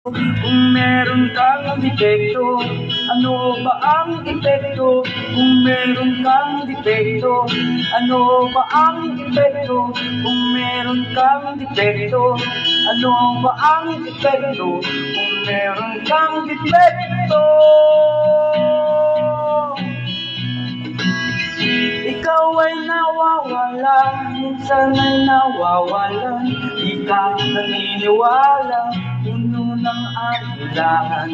Kung meron kang depekto, ano ba ang epekto? Kung meron kang depekto, ano ba ang epekto? Kung meron kang depekto, ano ba ang epekto? Kung meron kang depekto, ikaw ay nawawala, minsan ay nawawalan, di ka naniniwala, puno ng alinlangan.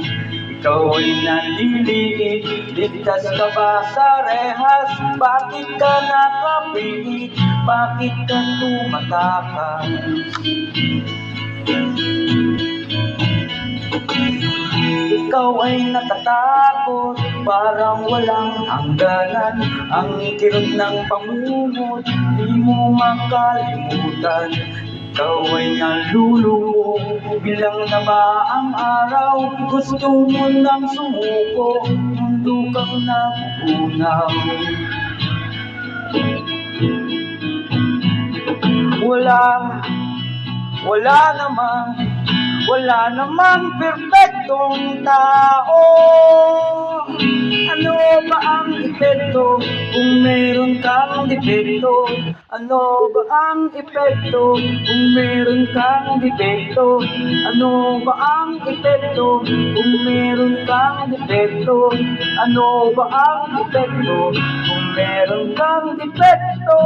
Ikaw ay naliliit, ligtas ka ba sa rehas? Bakit ka nakapiit? Bakit ka tumatakas? Ikaw ay natatakot, parang walang hangganan Ang kirot ng pangungot, di mo makalimutan Ikaw ay nalulumo, bilang na ba ang araw? Gusto mo nang sumuko, mundo kang napupunaw Wala, wala namang wala namang perpektong tao. Ano ba ang epekto kung meron kang depekto? Ano ba ang epekto kung meron kang depekto? Ano ba ang epekto kung meron kang depekto? Ano ba ang epekto kung meron kang depekto?